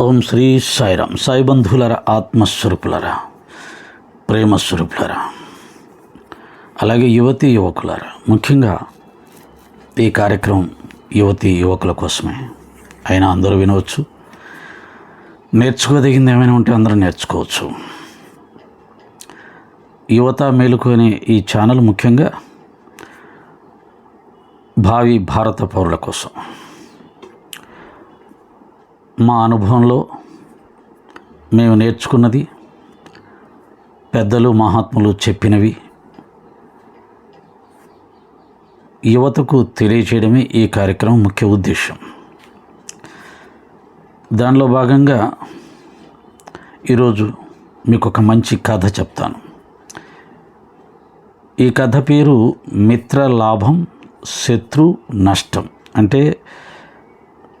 ఓం శ్రీ సాయిరామ్ సాయి బంధువులరా ఆత్మస్వరూపులరా ప్రేమస్వరూపులరా అలాగే యువతి యువకులరా ముఖ్యంగా ఈ కార్యక్రమం యువతి యువకుల కోసమే. అయినా అందరూ వినవచ్చు. నేర్చుకోదగింది ఏమైనా ఉంటే అందరూ నేర్చుకోవచ్చు. యువత మేలుకొని ఈ ఛానల్ ముఖ్యంగా భావి భారత పౌరుల కోసం. మా అనుభవంలో మేము నేర్చుకున్నది పెద్దలు మహాత్ములు చెప్పినవి. యువతకు తెలియచేయడమే ఈ కార్యక్రమం ముఖ్య ఉద్దేశం. దానిలో భాగంగా ఈరోజు మీకు ఒక మంచి కథ చెప్తాను. ఈ కథ పేరు మిత్ర లాభం శత్రు నష్టం. అంటే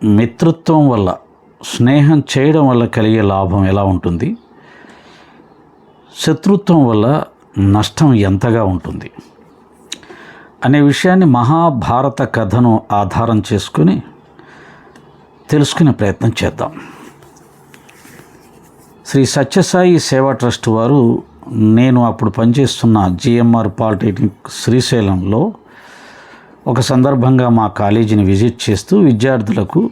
మిత్రత్వం వల్ల స్నేహం చేయడం వల్ల కలిగే లాభం ఎలా ఉంటుంది? శత్రుత్వం వల్ల నష్టం ఎంతగా ఉంటుంది? అనే విషయాన్ని మహాభారత కథను ఆధారం చేసుకుని తెలుసుకునే ప్రయత్నం చేద్దాం. శ్రీ సత్యసాయి సేవా ట్రస్ట్ వారు నేను అప్పుడు పనిచేస్తున్న జిఎంఆర్ పాలిటెక్నిక్ శ్రీశైలంలో ఒక సందర్భంగా మా కాలేజీని విజిట్ చేస్తూ విద్యార్థులకు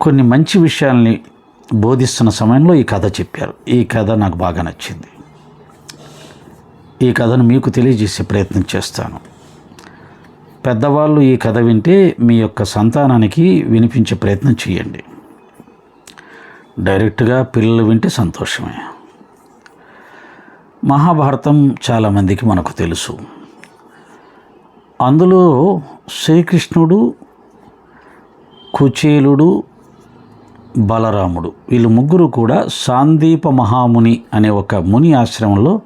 కొన్ని మంచి విషయాల్ని బోధిస్తున్న సమయంలో ఈ కథ చెప్పారు. ఈ కథ నాకు బాగా నచ్చింది. ఈ కథను మీకు తెలియజేసే ప్రయత్నం చేస్తాను. పెద్దవాళ్ళు ఈ కథ వింటే మీ యొక్క సంతానానికి వినిపించే ప్రయత్నం చేయండి. డైరెక్ట్గా పిల్లలు వింటే సంతోషమే. మహాభారతం చాలామందికి మనకు తెలుసు. అందులో శ్రీకృష్ణుడు కుచేలుడు బలరాముడు. వీళ్ళు ముగ్గురు కూడా సాందీప మహాముని అనే ఒక ముని ఆశ్రమంలో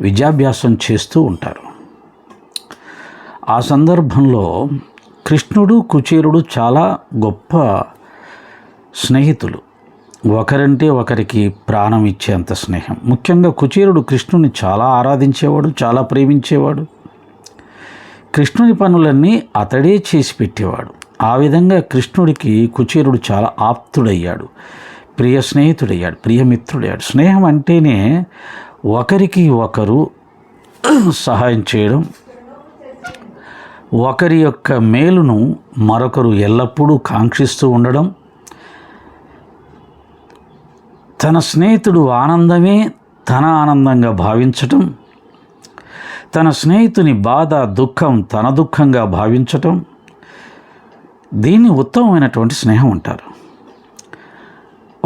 విద్యాభ్యాసం చేస్తూ ఉంటారు. ఆ సందర్భంలో కృష్ణుడు కుచేరుడు చాలా గొప్ప స్నేహితులు. ఒకరంటే ఒకరికి ప్రాణం ఇచ్చేంత స్నేహం. ముఖ్యంగా కుచేరుడు కృష్ణుని చాలా ఆరాధించేవాడు చాలా ప్రేమించేవాడు. కృష్ణుని పనులన్నీ అతడే చేసి పెట్టేవాడు. ఆ విధంగా కృష్ణుడికి కుచేరుడు చాలా ఆప్తుడయ్యాడు ప్రియ స్నేహితుడయ్యాడు ప్రియమిత్రుడయ్యాడు స్నేహం అంటేనే ఒకరికి ఒకరు సహాయం చేయడం ఒకరి యొక్క మేలును మరొకరు ఎల్లప్పుడూ కాంక్షిస్తూ ఉండడం. తన స్నేహితుడు ఆనందమే తన ఆనందంగా భావించటం తన స్నేహితుని బాధ దుఃఖం తన దుఃఖంగా భావించటం. దీన్ని ఉత్తమమైనటువంటి స్నేహం అంటారు.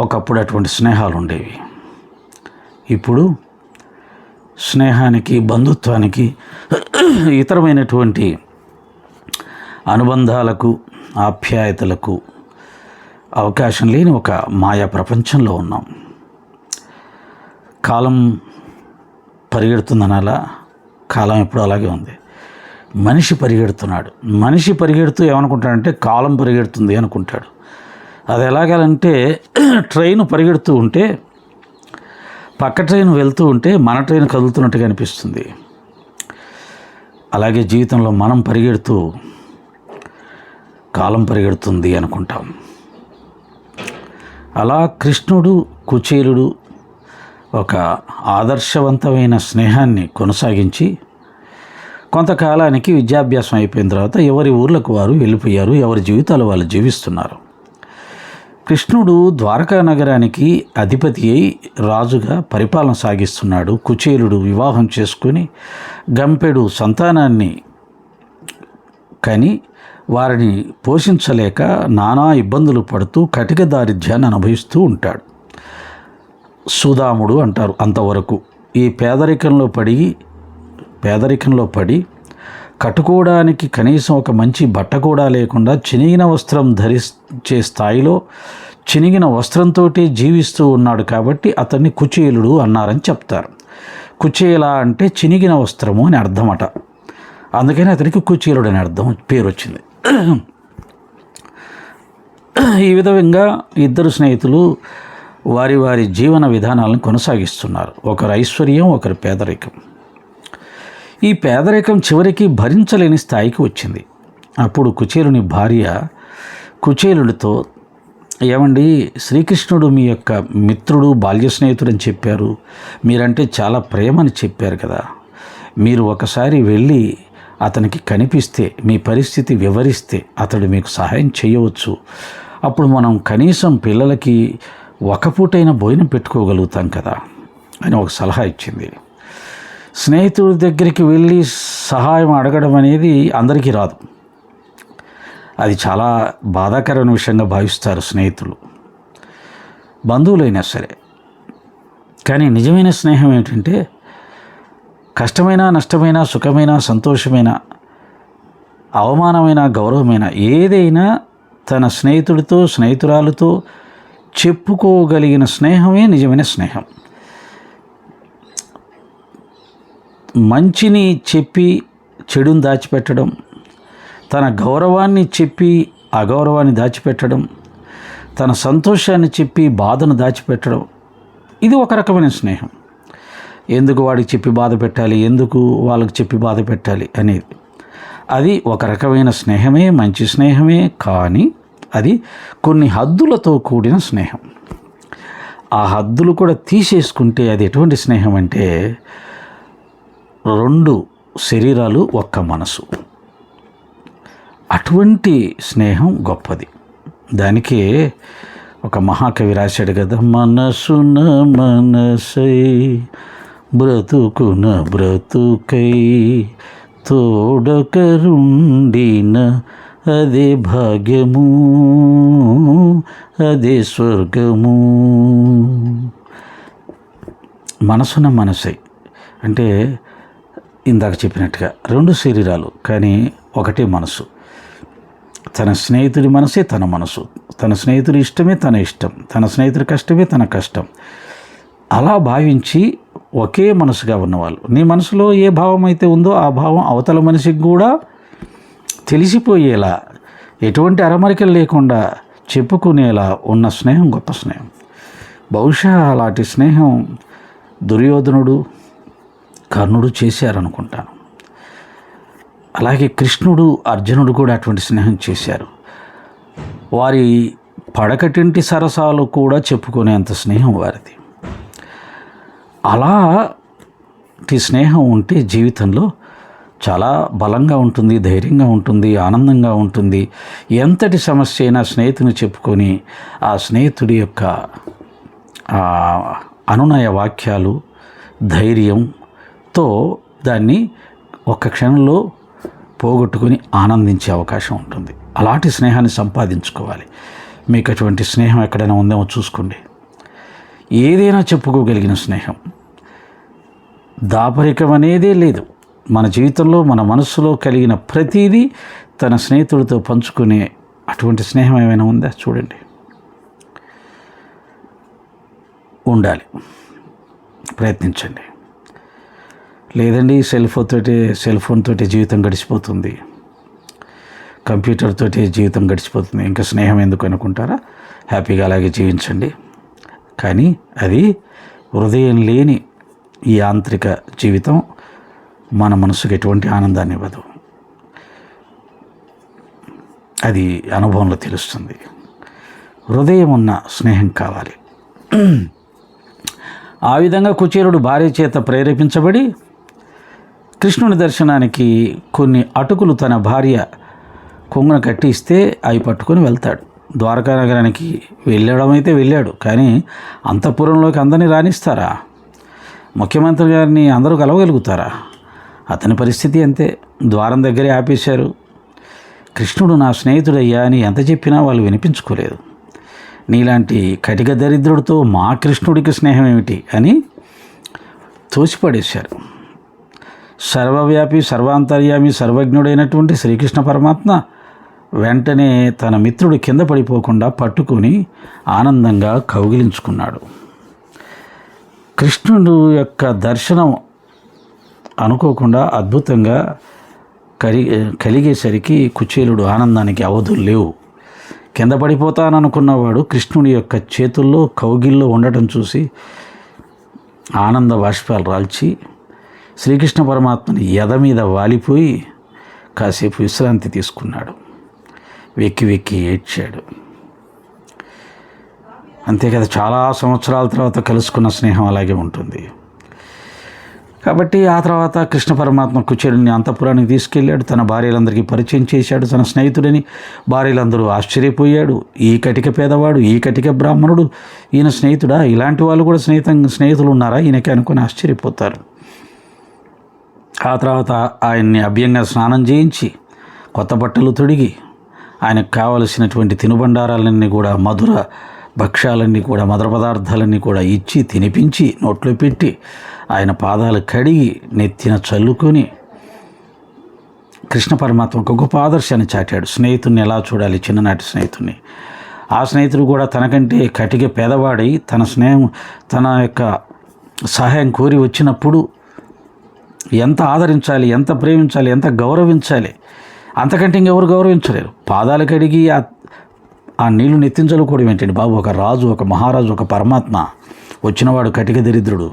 ఒకప్పుడు అటువంటి స్నేహాలు ఉండేవి. ఇప్పుడు స్నేహానికి బంధుత్వానికి ఇతరమైనటువంటి అనుబంధాలకు ఆప్యాయతలకు అవకాశం లేని ఒక మాయా ప్రపంచంలో ఉన్నాం. కాలం పరిగెడుతుందనాలా కాలం ఎప్పుడు అలాగే ఉంది. మనిషి పరిగెడుతున్నాడు. మనిషి పరిగెడుతూ ఏమనుకుంటాడంటే కాలం పరిగెడుతుంది అనుకుంటాడు. అది ఎలాగంటే ట్రైన్ పరిగెడుతూ ఉంటే పక్క ట్రైన్ వెళ్తూ ఉంటే మన ట్రైన్ కదులుతున్నట్టుగా అనిపిస్తుంది. అలాగే జీవితంలో మనం పరిగెడుతూ కాలం పరిగెడుతుంది అనుకుంటాం. అలా కృష్ణుడు కుచేలుడు ఒక ఆదర్శవంతమైన స్నేహాన్ని కొనసాగించి కొంతకాలానికి విద్యాభ్యాసం అయిపోయిన తర్వాత ఎవరి ఊర్లకు వారు వెళ్ళిపోయారు ఎవరి జీవితాలు వాళ్ళు జీవిస్తున్నారు. కృష్ణుడు ద్వారకా నగరానికి అధిపతి అయి రాజుగా పరిపాలన సాగిస్తున్నాడు. కుచేలుడు వివాహం చేసుకుని గంపెడు సంతానాన్ని కని వారిని పోషించలేక నానా ఇబ్బందులు పడుతూ కటిక దారిద్ర్యాన్ని అనుభవిస్తూ ఉంటాడు. సుధాముడు అంటారు అంతవరకు. ఈ పేదరికంలో పడి పేదరికంలో పడి కట్టుకోవడానికి కనీసం ఒక మంచి బట్ట కూడా లేకుండా చినిగిన వస్త్రం ధరించే స్థాయిలో చినిగిన వస్త్రంతో జీవిస్తూ ఉన్నాడు కాబట్టి అతన్ని కుచేలుడు అన్నారని చెప్తారు. కుచేల అంటే చినిగిన వస్త్రము అని అర్థమట. అందుకని అతనికి కుచేలుడు అని అర్థం పేరు వచ్చింది ఈ విధంగా ఇద్దరు స్నేహితులు వారి వారి జీవన విధానాలను కొనసాగిస్తున్నారు. ఒకరు ఐశ్వర్యం ఒకరు పేదరికం. ఈ పేదరికం చివరికి భరించలేని స్థాయికి వచ్చింది. అప్పుడు కుచేలుని భార్య కుచేలుడితో ఏమండి శ్రీకృష్ణుడు మీ యొక్క మిత్రుడు బాల్య స్నేహితుడు అని చెప్పారు. మీరంటే చాలా ప్రేమని చెప్పారు కదా. మీరు ఒకసారి వెళ్ళి అతనికి కనిపిస్తే మీ పరిస్థితి వివరిస్తే అతడు మీకు సహాయం చేయవచ్చు. అప్పుడు మనం కనీసం పిల్లలకి ఒక పూటైన భోజనం పెట్టుకోగలుగుతాం కదా అని ఒక సలహా ఇచ్చింది. స్నేహితుడి దగ్గరికి వెళ్ళి సహాయం అడగడం అనేది అందరికీ రాదు. అది చాలా బాధాకరమైన విషయంగా భావిస్తారు స్నేహితులు. బంధువులైనా సరే. కానీ నిజమైన స్నేహం ఏంటంటే కష్టమైన నష్టమైన సుఖమైన సంతోషమైన అవమానమైన గౌరవమైన ఏదైనా తన స్నేహితుడితో స్నేహితురాలతో చెప్పుకోగలిగిన స్నేహమే నిజమైన స్నేహం. మంచిని చెప్పి చెడుని దాచిపెట్టడం తన గౌరవాన్ని చెప్పి అగౌరవాన్ని దాచిపెట్టడం తన సంతోషాన్ని చెప్పి బాధను దాచిపెట్టడం ఇది ఒక రకమైన స్నేహం. ఎందుకు వాడికి చెప్పి బాధ పెట్టాలి? ఎందుకు వాళ్ళకి చెప్పి బాధ పెట్టాలి అనేది. అది ఒక రకమైన స్నేహమే మంచి స్నేహమే కానీ అది కొన్ని హద్దులతో కూడిన స్నేహం. ఆ హద్దులు కూడా తీసేసుకుంటే అది ఎటువంటి స్నేహం అంటే రెండు శరీరాలు ఒక్క మనసు. అటువంటి స్నేహం గొప్పది. దానికే ఒక మహాకవి రాశాడు కదా మనసున మనసై బ్రతుకున బ్రతుకై తోడకరుండిన అదే భాగ్యము అదే స్వర్గము. మనసున మనసై అంటే ఇందాక చెప్పినట్టుగా రెండు శరీరాలు కానీ ఒకటే మనసు తన స్నేహితుడి మనసే తన మనసు తన స్నేహితుడి ఇష్టమే తన ఇష్టం. తన స్నేహితుడి కష్టమే తన కష్టం. అలా భావించి ఒకే మనసుగా ఉన్నవాళ్ళు. నీ మనసులో ఏ భావం అయితే ఉందో ఆ భావం అవతల మనిషికి కూడా తెలిసిపోయేలా ఎటువంటి అరమరికలు లేకుండా చెప్పుకునేలా ఉన్న స్నేహం గొప్ప స్నేహం. బహుశా అలాంటి స్నేహం దుర్యోధనుడు కర్ణుడు చేశారనుకుంటాను. అలాగే కృష్ణుడు అర్జునుడు కూడా అటువంటి స్నేహం చేశారు. వారి పడకటింటి సరసాలు కూడా చెప్పుకునేంత స్నేహం వారిది. అలాంటి స్నేహం ఉంటే జీవితంలో చాలా బలంగా ఉంటుంది ధైర్యంగా ఉంటుంది ఆనందంగా ఉంటుంది. ఎంతటి సమస్య అయినా స్నేహితుని చెప్పుకొని ఆ స్నేహితుడి యొక్క అనునయ వాక్యాలు తో దాన్ని ఒక్క క్షణంలో పోగొట్టుకొని ఆనందించే అవకాశం ఉంటుంది. అలాంటి స్నేహాన్ని సంపాదించుకోవాలి. మీకు అటువంటి స్నేహం ఎక్కడైనా ఉందేమో చూసుకోండి. ఏదైనా చెప్పుకోగలిగిన స్నేహం. దాపరికం అనేదే లేదు. మన జీవితంలో మన మనసులో కలిగిన ప్రతిదీ తన స్నేహితుడితో పంచుకునే అటువంటి స్నేహం ఏమైనా ఉందా? చూడండి. ఉండాలి. ప్రయత్నించండి. లేదండి సెల్ ఫోన్ తోటి సెల్ ఫోన్ తోటి జీవితం గడిచిపోతుంది. కంప్యూటర్ తోటి జీవితం గడిచిపోతుంది. ఇంకా స్నేహం ఎందుకు అనుకుంటారా? హ్యాపీగా అలాగే జీవించండి. కానీ అది హృదయం లేని ఈ యాంత్రిక జీవితం మన మనసుకు ఎటువంటి ఆనందాన్ని ఇవ్వదు. అది అనుభవంలో తెలుస్తుంది. హృదయం ఉన్న స్నేహం కావాలి. ఆ విధంగా కుచేరుడు భార్య చేత ప్రేరేపించబడి కృష్ణుని దర్శనానికి కొన్ని అటుకులు తన భార్య కొంగున కట్టి ఇస్తే అవి పట్టుకొని వెళ్తాడు. ద్వారకా నగరానికి వెళ్ళడం అయితే వెళ్ళాడు కానీ అంతఃపురంలోకి అందరినీ రాణిస్తారా ముఖ్యమంత్రి గారిని అందరూ కలవగలుగుతారా? అతని పరిస్థితి అంతే. ద్వారం దగ్గరే ఆపేశారు. కృష్ణుడు నా స్నేహితుడయ్యా అని ఎంత చెప్పినా వాళ్ళు వినిపించుకోలేదు. నీలాంటి కటిక దరిద్రుడితో మా కృష్ణుడికి స్నేహం ఏమిటి అని తోసిపడేశారు. సర్వవ్యాపి సర్వాంతర్యామి సర్వజ్ఞుడైనటువంటి శ్రీకృష్ణ పరమాత్మ వెంటనే తన మిత్రుడు కింద పడిపోకుండా పట్టుకొని ఆనందంగా కౌగిలించుకున్నాడు. కృష్ణుడు యొక్క దర్శనం అనుకోకుండా అద్భుతంగా కరి కలిగేసరికి కుచేలుడు ఆనందానికి అవధులు లేవు. కింద పడిపోతాననుకున్నవాడు కృష్ణుడి యొక్క చేతుల్లో కౌగిల్లో ఉండటం చూసి ఆనంద బాష్పాలు రాల్చి శ్రీకృష్ణ పరమాత్మని ఎద మీద వాలిపోయి కాసేపు విశ్రాంతి తీసుకున్నాడు. వెక్కి వెక్కి ఏడ్చాడు. అంతే కదా చాలా సంవత్సరాల తర్వాత కలుసుకున్న స్నేహం అలాగే ఉంటుంది. కాబట్టి ఆ తర్వాత కృష్ణ పరమాత్మ కుచేరుని అంతఃపురానికి తీసుకెళ్ళాడు. తన భార్యలందరికీ పరిచయం చేశాడు. తన స్నేహితుడిని భార్యలందరూ ఆశ్చర్యపోయాడు. ఈ కటిక పేదవాడు ఈ కటిక బ్రాహ్మణుడు ఈయన స్నేహితుడా? ఇలాంటి వాళ్ళు కూడా స్నేహితం స్నేహితులు ఉన్నారా? ఈయనకి అనుకుని ఆశ్చర్యపోతారు. ఆ తర్వాత ఆయన్ని అభ్యంగా స్నానం చేయించి కొత్త బట్టలు తొడిగి ఆయనకు కావలసినటువంటి తినుబండారాలన్నీ కూడా మధుర భక్ష్యాలన్నీ కూడా మధుర పదార్థాలన్నీ కూడా ఇచ్చి తినిపించి నోట్లో పెట్టి ఆయన పాదాలు కడిగి నెత్తిన చల్లుకొని కృష్ణ పరమాత్మ ఒక గొప్ప ఆదర్శాన్ని చాటాడు. స్నేహితుడిని ఎలా చూడాలి? చిన్ననాటి స్నేహితుడిని ఆ స్నేహితుడు కూడా తనకంటే కటిక పేదవాడై తన స్నేహం తన యొక్క సహాయం కోరి వచ్చినప్పుడు ఎంత ఆదరించాలి ఎంత ప్రేమించాలి ఎంత గౌరవించాలి అంతకంటే ఇంకెవరు గౌరవించలేరు. పాదాలు కడిగి ఆ ఆ నీళ్ళు నెత్తించలుకోవడం ఏంటండి బాబు? ఒక రాజు ఒక మహారాజు ఒక పరమాత్మ. వచ్చినవాడు కటిక దరిద్రుడు.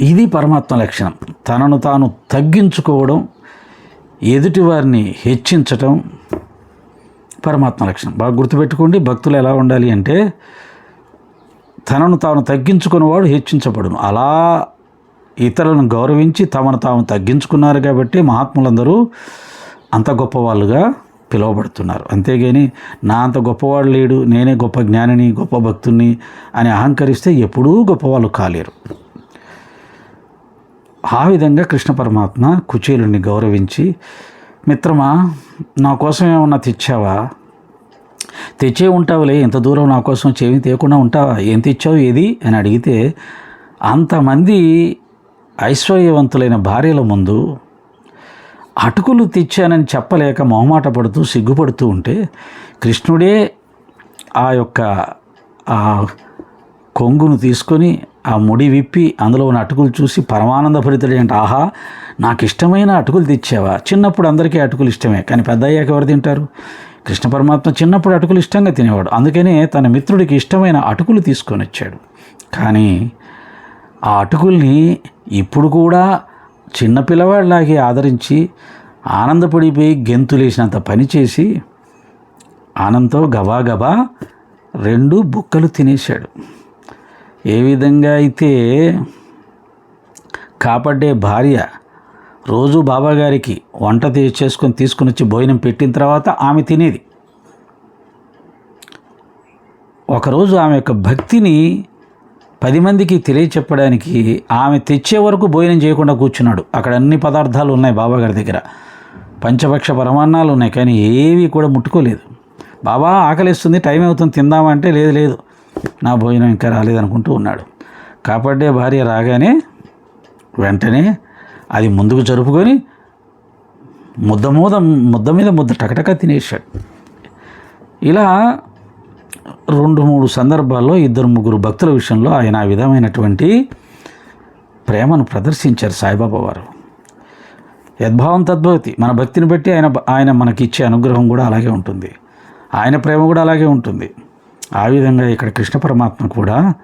ఇది పరమాత్మ లక్షణం. తనను తాను తగ్గించుకోవడం ఎదుటివారిని హెచ్చించటం పరమాత్మ లక్షణం. బాగా గుర్తుపెట్టుకోండి భక్తులు ఎలా ఉండాలి అంటే తనను తాను తగ్గించుకున్నవాడు హెచ్చించబడును. అలా ఇతరులను గౌరవించి తమను తాము తగ్గించుకున్నారు కాబట్టి మహాత్ములందరూ అంత గొప్పవాళ్ళుగా పిలువబడుతున్నారు. అంతేగాని నా అంత గొప్పవాడు లేడు నేనే గొప్ప జ్ఞానిని గొప్ప భక్తుని అని అహంకరిస్తే ఎప్పుడూ గొప్పవాళ్ళు కాలేరు. ఆ విధంగా కృష్ణ పరమాత్మ కుచేలుని గౌరవించి మిత్రమా నా కోసం ఏమన్నా తెచ్చావా? తెచ్చే ఉంటావులే ఇంత దూరం నా కోసం చేమి తేకుండా ఉంటావా? ఏం తెచ్చావు ఏది? అని అడిగితే అంతమంది ఐశ్వర్యవంతులైన భార్యల ముందు అటుకులు తెచ్చానని చెప్పలేక మొహమాట పడుతూ సిగ్గుపడుతూ ఉంటే కృష్ణుడే ఆ యొక్క ఆ కొంగును తీసుకొని ఆ ముడి విప్పి అందులో ఉన్న అటుకులు చూసి పరమానందభరితుడు అంటే ఆహా నాకు ఇష్టమైన అటుకులు తెచ్చావా? చిన్నప్పుడు అందరికీ అటుకులు ఇష్టమే కానీ పెద్ద అయ్యాక ఎవరు తింటారు? కృష్ణ పరమాత్మ చిన్నప్పుడు అటుకులు ఇష్టంగా తినేవాడు అందుకనే తన మిత్రుడికి ఇష్టమైన అటుకులు తీసుకొని వచ్చాడు కానీ ఆ అటుకుల్ని ఇప్పుడు కూడా చిన్న పిల్లవాడిలాగే ఆదరించి ఆనందపడిపోయి గెంతులేసినంత పని చేసి ఆనందంతో గబాగబా రెండు బుక్కలు తినేశాడు. ఏ విధంగా అయితే కాపాడే భార్య రోజు బాబాగారికి వంట తీ- చేసుకొని తీసుకుని వచ్చి భోజనం పెట్టిన తర్వాత ఆమె తినేది. ఒకరోజు ఆమె యొక్క భక్తిని పది మందికి తెలియచెప్పడానికి ఆమె తెచ్చే వరకు భోజనం చేయకుండా కూర్చున్నాడు. అక్కడ అన్ని పదార్థాలు ఉన్నాయి బాబాగారి దగ్గర. పంచపక్ష పరమాన్నాలు ఉన్నాయి కానీ ఏవి కూడా ముట్టుకోలేదు. బాబా ఆకలిస్తుంది టైం అవుతుంది తిందామంటే లేదు లేదు. నా భోజనం ఇంకా రాలేదనుకుంటూ ఉన్నాడు. కాపాడే భార్య రాగానే వెంటనే అది ముందుకు జరుపుకొని ముద్ద మూద ముద్ద మీద ముద్ద టకటక తినేశాడు. ఇలా రెండు మూడు సందర్భాల్లో ఇద్దరు ముగ్గురు భక్తుల విషయంలో ఆయన ఆ విధమైనటువంటి ప్రేమను ప్రదర్శించారు సాయిబాబా వారు. యద్భావం తద్భవతి. మన భక్తిని బట్టి ఆయన ఆయన మనకి ఇచ్చే అనుగ్రహం కూడా అలాగే ఉంటుంది. ఆయన ప్రేమ కూడా అలాగే ఉంటుంది. ఆ విధంగా ఇక్కడ కృష్ణ పరమాత్మ కూడా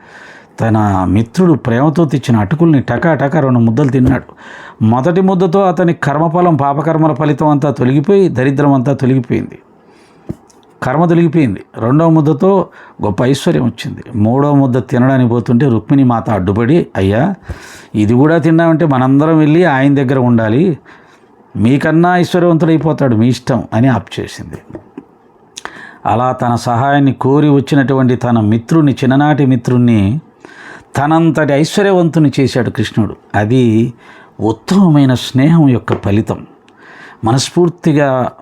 తన మిత్రుడు ప్రేమతో తెచ్చిన అటుకుల్ని టకాటక రెండు ముద్దలు తిన్నాడు. మొదటి ముద్దతో అతని కర్మఫలం పాపకర్మల ఫలితం అంతా తొలగిపోయి దరిద్రం అంతా తొలగిపోయింది. కర్మ తొలగిపోయింది. రెండవ ముద్దతో గొప్ప ఐశ్వర్యం వచ్చింది. మూడవ ముద్ద తినడానికి పోతుంటే రుక్మిణి మాత అడ్డుపడి అయ్యా ఇది కూడా తిన్నామంటే మనందరం వెళ్ళి ఆయన దగ్గర ఉండాలి. మీకన్నా ఐశ్వర్యవంతుడైపోతాడు మీ ఇష్టం అని ఆప్ చేసింది. అలా తన సహాయాన్ని కోరి వచ్చినటువంటి తన మిత్రుని చిన్ననాటి మిత్రుణ్ణి తనంతటి ఐశ్వర్యవంతుని చేశాడు కృష్ణుడు. అది ఉత్తమమైన స్నేహం యొక్క ఫలితం. మనస్ఫూర్తిగా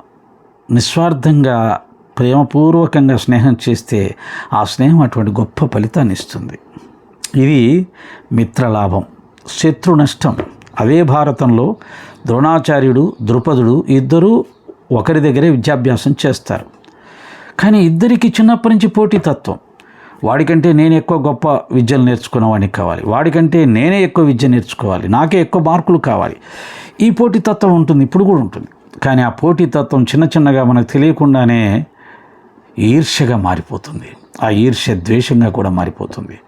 నిస్వార్థంగా ప్రేమపూర్వకంగా స్నేహం చేస్తే ఆ స్నేహం అటువంటి గొప్ప ఫలితాన్ని ఇస్తుంది. ఇది మిత్రలాభం శత్రు నష్టం. అదే భారతంలో ద్రోణాచార్యుడు ద్రుపదుడు ఇద్దరూ ఒకరి దగ్గరే విద్యాభ్యాసం చేస్తారు. కానీ ఇద్దరికి చిన్నప్పటి నుంచి పోటీతత్వం వాడికంటే నేను ఎక్కువ గొప్ప విద్యలు నేర్చుకున్నవాడిని కావాలి. వాడికంటే నేనే ఎక్కువ విద్య నేర్చుకోవాలి. నాకే ఎక్కువ మార్కులు కావాలి. ఈ పోటీతత్వం ఉంటుంది ఇప్పుడు కూడా ఉంటుంది. కానీ ఆ పోటీతత్వం చిన్న చిన్నగా మనకు తెలియకుండానే ఈర్ష్యగా మారిపోతుంది. ఆ ఈర్ష్య ద్వేషంగా కూడా మారిపోతుంది.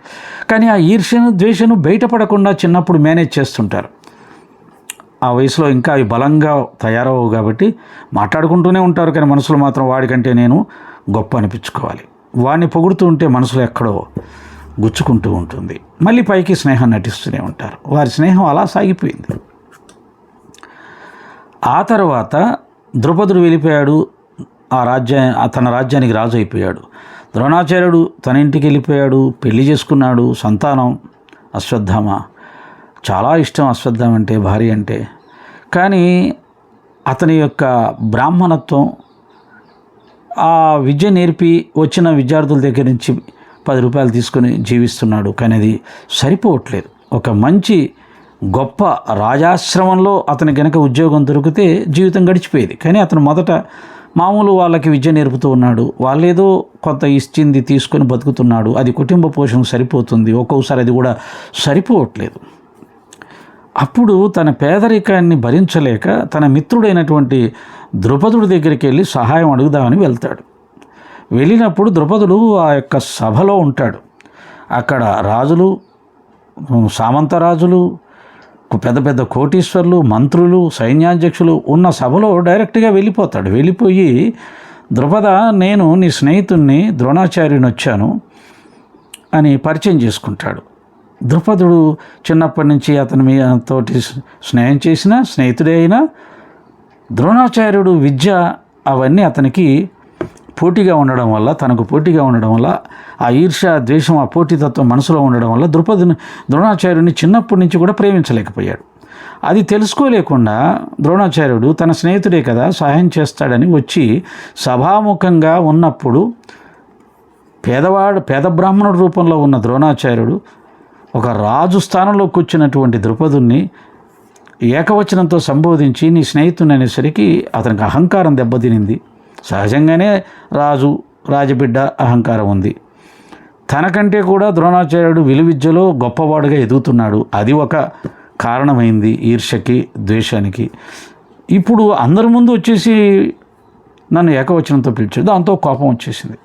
కానీ ఆ ఈర్ష్యను ద్వేషను బయటపడకుండా చిన్నప్పుడు మేనేజ్ చేస్తుంటారు. ఆ వయసులో ఇంకా అవి బలంగా తయారవు కాబట్టి మాట్లాడుకుంటూనే ఉంటారు. కానీ మనసులో మాత్రం వాడికంటే నేను గొప్ప అనిపించుకోవాలి. వాడిని పొగుడుతూ ఉంటే మనసులో ఎక్కడో గుచ్చుకుంటూ ఉంటుంది. మళ్ళీ పైకి స్నేహం నటిస్తూనే ఉంటారు. వారి స్నేహం అలా సాగిపోయింది. ఆ తర్వాత ద్రౌపదుడు వెళ్ళిపోయాడు. ఆ రాజ్య తన రాజ్యానికి రాజు అయిపోయాడు. ద్రోణాచార్యుడు తన ఇంటికి వెళ్ళిపోయాడు పెళ్ళి చేసుకున్నాడు సంతానం అశ్వత్థామ. చాలా ఇష్టం అశ్వత్థామ అంటే భార్య అంటే. కానీ అతని యొక్క బ్రాహ్మణత్వం ఆ విద్య నేర్పి వచ్చిన విద్యార్థుల దగ్గర నుంచి పది రూపాయలు తీసుకొని జీవిస్తున్నాడు. కానీ అది సరిపోవట్లేదు. ఒక మంచి గొప్ప రాజాశ్రమంలో అతని కనుక ఉద్యోగం దొరికితే జీవితం గడిచిపోయేది. కానీ అతను మొదట మామూలు వాళ్ళకి విద్య నేర్పుతూ ఉన్నాడు. వాళ్ళేదో కొంత ఇచ్చింది తీసుకొని బతుకుతున్నాడు. అది కుటుంబ పోషణకు సరిపోతుంది. ఒక్కొక్కసారి అది కూడా సరిపోవట్లేదు. అప్పుడు తన పేదరికాన్ని భరించలేక తన మిత్రుడైనటువంటి ద్రుపదుడి దగ్గరికి వెళ్ళి సహాయం అడుగుదామని వెళ్తాడు. వెళ్ళినప్పుడు ద్రుపదుడు ఆ యొక్క సభలో ఉంటాడు. అక్కడ రాజులు సామంతరాజులు పెద్ద పెద్ద కోటీశ్వర్లు మంత్రులు సైన్యాధ్యక్షులు ఉన్న సభలో డైరెక్ట్గా వెళ్ళిపోతాడు. వెళ్ళిపోయి ద్రుపద నేను నీ స్నేహితుణ్ణి ద్రోణాచార్యుని వచ్చాను అని పరిచయం చేసుకుంటాడు. ద్రుపదుడు చిన్నప్పటి నుంచి అతని మీ తోటి స్నేహం చేసిన స్నేహితుడే అయినా ద్రోణాచార్యుడు విద్య అవన్నీ అతనికి పోటీగా ఉండడం వల్ల తనకు పోటీగా ఉండడం వల్ల ఆ ఈర్ష ద్వేషం ఆ పోటీతత్వం మనసులో ఉండడం వల్ల ద్రుపదుని ద్రోణాచార్యుని చిన్నప్పటి నుంచి కూడా ప్రేమించలేకపోయాడు. అది తెలుసుకోలేకుండా ద్రోణాచార్యుడు తన స్నేహితుడే కదా సహాయం చేస్తాడని వచ్చి సభాముఖంగా ఉన్నప్పుడు పేదవాడు పేద బ్రాహ్మణుడు రూపంలో ఉన్న ద్రోణాచార్యుడు ఒక రాజు స్థానంలో కూర్చున్నటువంటి ద్రుపదుణ్ణి ఏకవచనంతో సంబోధించి నీ స్నేహితుని అనేసరికి అతనికి అహంకారం దెబ్బతినింది. సహజంగానే రాజు రాజబిడ్డ అహంకారం ఉంది. తనకంటే కూడా ద్రోణాచార్యుడు విలువిద్యలో గొప్పవాడుగా ఎదుగుతున్నాడు. అది ఒక కారణమైంది ఈర్ష్యకి ద్వేషానికి. ఇప్పుడు అందరి ముందు వచ్చేసి నన్ను ఏకవచనంతో పిలిచాడు. దాంతో కోపం వచ్చేసింది.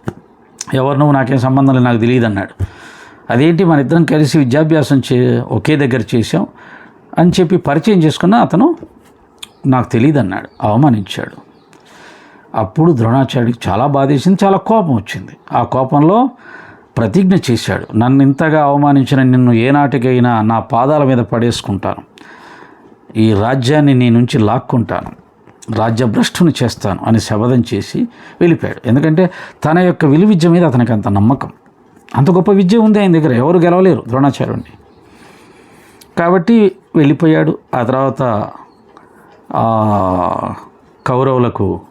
ఎవరు నువ్వు నాకేం సంబంధం లేదు నాకు తెలియదు అన్నాడు. అదేంటి మన ఇద్దరం కలిసి విద్యాభ్యాసం చే ఒకే దగ్గర చేసాం అని చెప్పి పరిచయం చేసుకున్న అతను నాకు తెలియదు అన్నాడు. అవమానించాడు. అప్పుడు ద్రోణాచార్యుడికి చాలా బాధేసింది చాలా కోపం వచ్చింది. ఆ కోపంలో ప్రతిజ్ఞ చేశాడు. నన్ను ఇంతగా అవమానించిన నిన్ను ఏనాటికైనా నా పాదాల మీద పడేసుకుంటాను. ఈ రాజ్యాన్ని నీ నుంచి లాక్కుంటాను. రాజ్యభ్రష్టుని చేస్తాను అని శపథం చేసి వెళ్ళిపోయాడు. ఎందుకంటే తన యొక్క విలువిద్య మీద అతనికి అంత నమ్మకం. అంత గొప్ప విద్య ఉంది ఆయన దగ్గర. ఎవరు గెలవలేరు ద్రోణాచార్యుడిని. కాబట్టి వెళ్ళిపోయాడు. ఆ తర్వాత కౌరవులకు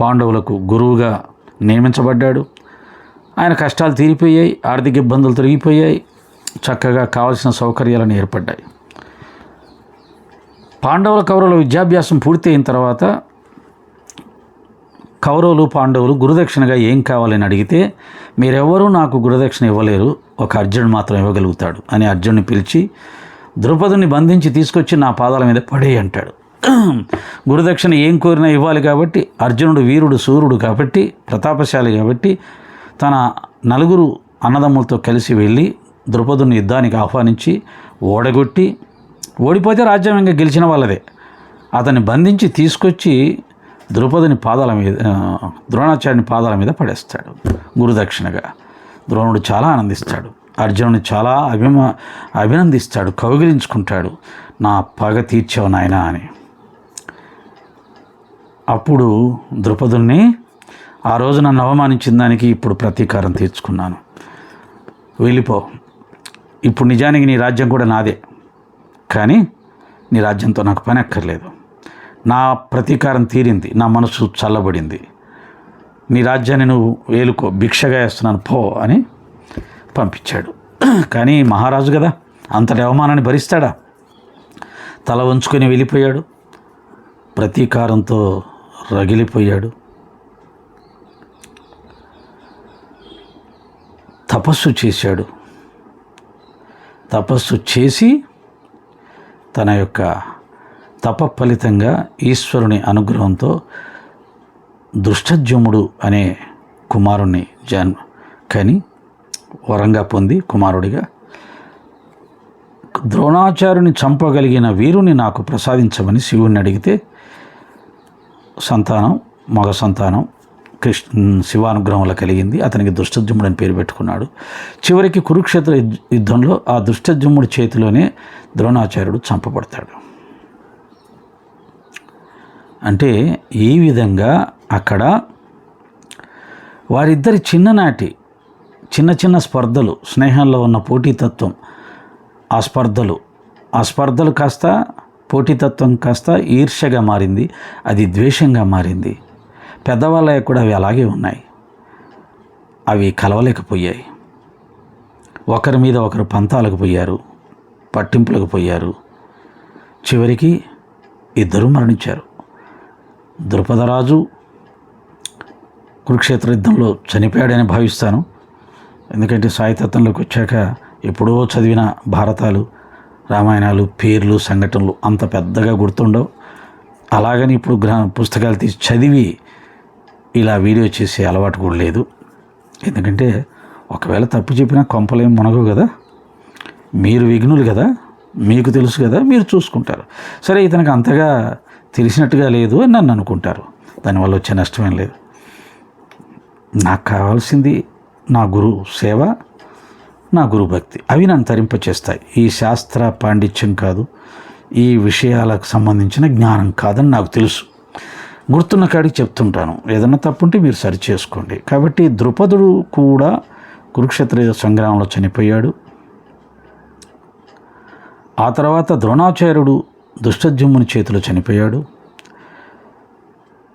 పాండవులకు గురువుగా నియమించబడ్డాడు. ఆయన కష్టాలు తీరిపోయాయి ఆర్థిక ఇబ్బందులు తొలగిపోయాయి చక్కగా కావలసిన సౌకర్యాలను ఏర్పడ్డాయి. పాండవుల కౌరవుల విద్యాభ్యాసం పూర్తయిన తర్వాత కౌరవులు పాండవులు గురుదక్షిణగా ఏం కావాలని అడిగితే మీరెవ్వరూ నాకు గురుదక్షిణ ఇవ్వలేరు ఒక అర్జునుడు మాత్రం ఇవ్వగలుగుతాడు అని అర్జునుని పిలిచి ద్రుపదుని బంధించి తీసుకొచ్చి నా పాదాల మీద పడే అంటాడు. గురుదక్షిణ ఏం కోరినా ఇవ్వాలి కాబట్టి అర్జునుడు వీరుడు సూర్యుడు కాబట్టి ప్రతాపశాలి కాబట్టి తన నలుగురు అన్నదమ్ములతో కలిసి వెళ్ళి ద్రుపదుని యుద్ధానికి ఆహ్వానించి ఓడగొట్టి ఓడిపోతే రాజ్యం ఇంకా గెలిచిన వాళ్ళదే. అతన్ని బంధించి తీసుకొచ్చి ద్రుపదుని పాదాల మీద ద్రోణాచార్యుని పాదాల మీద పడేస్తాడు గురుదక్షిణగా. ద్రోణుడు చాలా ఆనందిస్తాడు. అర్జునుని చాలా అభిమా అభినందిస్తాడు కౌగిలించుకుంటాడు. నా పగ తీర్చావు నాయనా అని. అప్పుడు ద్రుపదుల్ని ఆ రోజు నన్ను అవమానించిన దానికి ఇప్పుడు ప్రతీకారం తీర్చుకున్నాను. వెళ్ళిపో. ఇప్పుడు నిజానికి నీ రాజ్యం కూడా నాదే. కానీ నీ రాజ్యంతో నాకు పని అక్కర్లేదు. నా ప్రతీకారం తీరింది. నా మనసు చల్లబడింది. నీ రాజ్యాన్ని నువ్వు వేలుకో భిక్షగా వేస్తున్నాను. పో అని పంపించాడు. కానీ మహారాజు కదా అంతటి అవమానాన్ని భరిస్తాడా? తల వంచుకొని వెళ్ళిపోయాడు. ప్రతీకారంతో రగిలిపోయాడు. తపస్సు చేశాడు. తపస్సు చేసి తన యొక్క తప ఫలితంగా ఈశ్వరుని అనుగ్రహంతో దృష్టజ్యుముడు అనే కుమారుణ్ణి జన్ కని వరంగా పొంది కుమారుడిగా ద్రోణాచార్యుని చంపగలిగిన వీరుని నాకు ప్రసాదించమని శివుణ్ణి అడిగితే సంతానం మగ సంతానం కృష్ణ శివానుగ్రహంలో కలిగింది. అతనికి దుష్టజుమ్ముడు అని పేరు పెట్టుకున్నాడు. చివరికి కురుక్షేత్ర యుద్ధ- యుద్ధంలో ఆ దుష్టజుమ్ముడి చేతిలోనే ద్రోణాచార్యుడు చంపబడతాడు. అంటే ఈ విధంగా అక్కడ వారిద్దరి చిన్ననాటి చిన్న చిన్న స్పర్ధలు స్నేహంలో ఉన్న పోటీతత్వం ఆ స్పర్ధలు ఆ స్పర్ధలు కాస్త పోటీతత్వం కాస్త ఈర్ష్యగా మారింది అది ద్వేషంగా మారింది. పెద్దవాళ్ళ కూడా అవి అలాగే ఉన్నాయి. అవి కలవలేకపోయాయి. ఒకరి మీద ఒకరు పంతాలకు పోయారు పట్టింపులకు పోయారు. చివరికి ఇద్దరూ మరణించారు. ద్రుపదరాజు కురుక్షేత్ర యుద్ధంలో చనిపోయాడని భావిస్తాను. ఎందుకంటే సాహితత్వంలోకి వచ్చాక ఎప్పుడో చదివిన భారతాలు రామాయణాలు పేర్లు సంఘటనలు అంత పెద్దగా గుర్తుండవు. అలాగని ఇప్పుడు గ్రా పుస్తకాలు తీసి చదివి ఇలా వీడియో చేసే అలవాటు కూడా లేదు. ఎందుకంటే ఒకవేళ తప్పు చెప్పినా కొంపలేం మునగవు కదా. మీరు విఘ్నులు కదా. మీకు తెలుసు కదా. మీరు చూసుకుంటారు. సరే ఇతనికి అంతగా తెలిసినట్టుగా లేదు అని నన్ను అనుకుంటారు. దానివల్ల వచ్చే నష్టమేం లేదు. నాకు కావాల్సింది నా గురు సేవ నా గురుభక్తి. అవి నన్ను తరింపచేస్తాయి. ఈ శాస్త్ర పాండిత్యం కాదు. ఈ విషయాలకు సంబంధించిన జ్ఞానం కాదని నాకు తెలుసు. గుర్తున్న కాడికి చెప్తుంటాను. ఏదన్నా తప్పుంటే మీరు సరి చేసుకోండి. కాబట్టి ద్రుపదుడు కూడా కురుక్షేత్ర సంగ్రామంలో చనిపోయాడు. ఆ తర్వాత ద్రోణాచార్యుడు దుష్టజుమ్ముని చేతిలో చనిపోయాడు.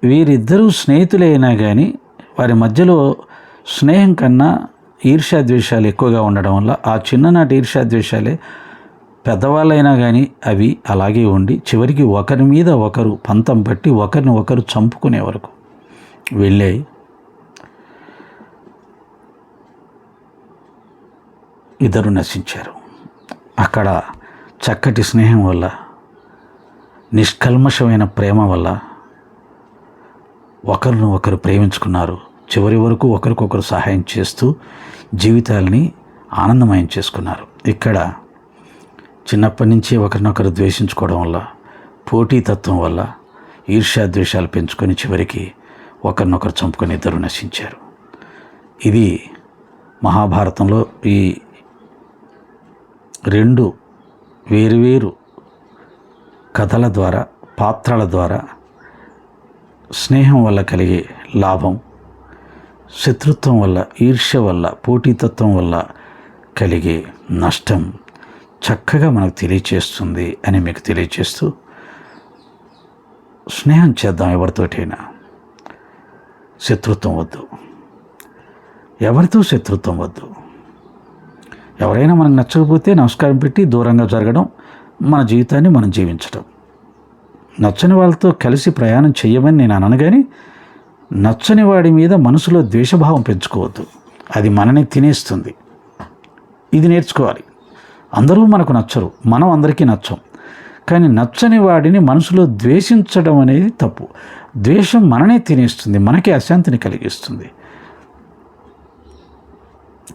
వీరిద్దరూ స్నేహితులైనా కానీ వారి మధ్యలో స్నేహం కన్నా ఈర్ష్యాద్వేషాలు ఎక్కువగా ఉండడం వల్ల ఆ చిన్ననాటి ఈర్ష్యాద్వేషాలే పెద్దవాళ్ళైనా కానీ అవి అలాగే ఉండి చివరికి ఒకరి మీద ఒకరు పంతం పట్టి ఒకరిని ఒకరు చంపుకునే వరకు వెళ్ళాయి ఇద్దరు నశించారు. అక్కడ చక్కటి స్నేహం వల్ల నిష్కల్మషమైన ప్రేమ వల్ల ఒకరిని ఒకరు ప్రేమించుకున్నారు. చివరి వరకు ఒకరికొకరు సహాయం చేస్తూ జీవితాలని ఆనందమయం చేసుకున్నారు. ఇక్కడ చిన్నప్పటి నుంచి ఒకరినొకరు ద్వేషించుకోవడం వల్ల పోటీతత్వం వల్ల ఈర్ష్యాద్వేషాలు పెంచుకొని చివరికి ఒకరినొకరు చంపుకొని ఇద్దరు నశించారు. ఇది మహాభారతంలో ఈ రెండు వేరువేరు కథల ద్వారా పాత్రల ద్వారా స్నేహం వల్ల కలిగే లాభం శత్రుత్వం వల్ల ఈర్ష్య వల్ల పోటీతత్వం వల్ల కలిగే నష్టం చక్కగా మనకు తెలియచేస్తుంది అని మీకు తెలియచేస్తూ స్నేహం చేద్దాం ఎవరితోటైనా. శత్రుత్వం వద్దు. ఎవరితో శత్రుత్వం వద్దు? ఎవరైనా మనకు నచ్చకపోతే నమస్కారం పెట్టి దూరంగా జరగడం మన జీవితాన్ని మనం జీవించడం నచ్చని వాళ్ళతో కలిసి ప్రయాణం చేయమని నేను అనను కానీ నచ్చని వాడి మీద మనసులో ద్వేషభావం పెంచుకోవద్దు. అది మనని తినేస్తుంది. ఇది నేర్చుకోవాలి. అందరూ మనకు నచ్చరు. మనం అందరికీ నచ్చం. కానీ నచ్చని వాడిని మనసులో ద్వేషించడం అనేది తప్పు. ద్వేషం మననే తినేస్తుంది. మనకి అశాంతిని కలిగిస్తుంది.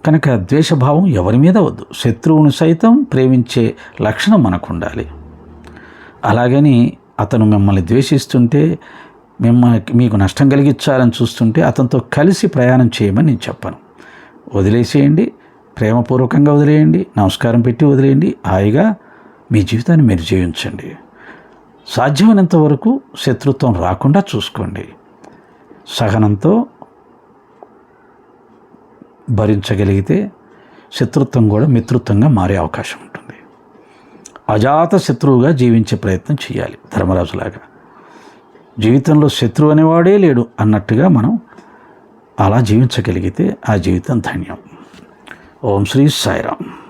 కనుక ద్వేషభావం ఎవరి మీద వద్దు. శత్రువును సైతం ప్రేమించే లక్షణం మనకు ఉండాలి అలాగని అతను మిమ్మల్ని ద్వేషిస్తుంటే మిమ్మల్ని మీకు నష్టం కలిగించాలని చూస్తుంటే అతనితో కలిసి ప్రయాణం చేయమని నేను చెప్పను. వదిలేసేయండి ప్రేమపూర్వకంగా వదిలేయండి నమస్కారం పెట్టి వదిలేయండి హాయిగా మీ జీవితాన్ని మీరు జీవించండి. సాధ్యమైనంత వరకు శత్రుత్వం రాకుండా చూసుకోండి. సహనంతో భరించగలిగితే శత్రుత్వం కూడా మిత్రుత్వంగా మారే అవకాశం ఉంటుంది. అజాత శత్రువుగా జీవించే ప్రయత్నం చేయాలి ధర్మరాజులాగా. జీవితంలో శత్రువు అనేవాడే లేడు అన్నట్టుగా మనం అలా జీవించగలిగితే ఆ జీవితం ధన్యం. ఓం శ్రీ సాయిరామ్.